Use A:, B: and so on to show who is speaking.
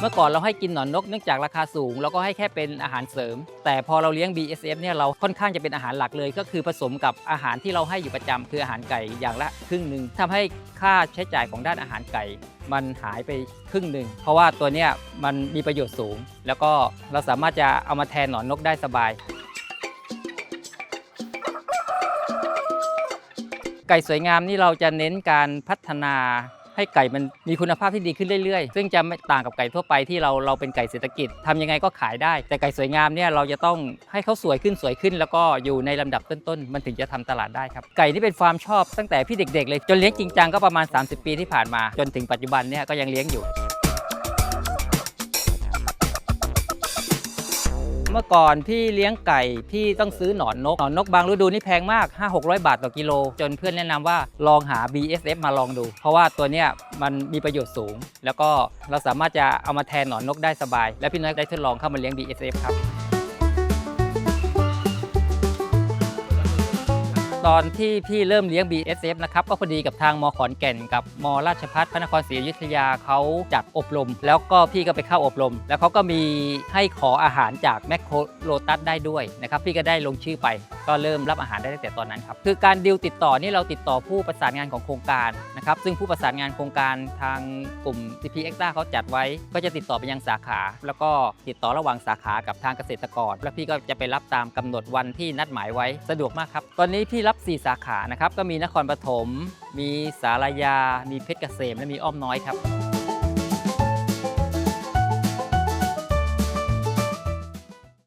A: เมื่อก่อนเราให้กินหนอนนกเนื่องจากราคาสูงเราก็ให้แค่เป็นอาหารเสริม แต่พอเราเลี้ยง BSF เนี่ยเราค่อนข้างจะเป็นอาหารหลักเลย ก็คือผสมกับอาหารที่เราให้อยู่ประจำคืออาหารไก่อย่างละครึ่งหนึ่งทำให้ค่าใช้จ่ายของด้านอาหารไก่ มันหายไปครึ่งหนึ่งเพราะว่าตัวเนี้ยมันมีประโยชน์สูง แล้วก็เราสามารถจะเอามาแทนหนอนนกได้สบายไก่สวยงามนี่เราจะเน้นการพัฒนา ให้ไก่มันมีคุณภาพที่ดีขึ้นเรื่อยๆ ซึ่งจะไม่ต่างกับไก่ทั่วไปที่เราเราเป็นไก่เศรษฐกิจทำยังไงก็ขายได้ แต่ไก่สวยงามเนี่ยเราจะต้องให้เขาสวยขึ้นสวยขึ้น แล้วก็อยู่ในลำดับต้นๆมันถึงจะทำตลาดได้ครับไก่ที่เป็นความชอบตั้งแต่พี่เด็ก ๆ เลยจนเลี้ยงจริงจังก็ประมาณ 30 ปีที่ผ่านมา จนถึงปัจจุบันเนี่ยก็ยังเลี้ยงอยู่ เมื่อก่อนพี่เลี้ยงไก่พี่ต้องซื้อหนอนนก หนอนนกบางฤดูนี่แพงมาก 5-600 บาทต่อกิโล จนเพื่อนแนะนำว่าลองหา BSF มาลองดู เพราะว่าตัวเนี้ยมันมีประโยชน์สูง แล้วก็เราสามารถจะเอามาแทนหนอนนกได้สบาย และพี่น้อยได้ทดลองเข้ามาเลี้ยง BSF ครับ ตอนที่พี่เริ่มเลี้ยง BSF นะครับก็พอดีกับทางมขอนแก่น กับมราชพัฒพระนครศรีอยุธยาเขาจัดอบรม แล้วก็พี่ก็ไปเข้าอบรม แล้วเขาก็มีให้ขออาหารจากแมคโครโลตัสได้ด้วยนะครับพี่ก็ได้ลงชื่อไป ก็เริ่มรับอาหารได้ตั้งแต่ตอนนั้นครับคือการดิวติดต่อนี่เราติดต่อผู้ประสานงานของโครงการนะครับซึ่งผู้ประสานงานโครงการทางกลุ่ม CP e x t r a เขาจัดไว้ ก็จะติดต่อไปยังสาขา แล้วก็ติดต่อระหว่างสาขากับทางเกษตรกร แล้วพี่ก็จะไปรับตามกำหนดวันที่นัดหมายไว้สะดวกมากครับตอนนี้พี่รับ4 สาขานะครับ ก็มีนครปฐม มีสารยา มีเพชรเกษม และมีอ้อมน้อยครับ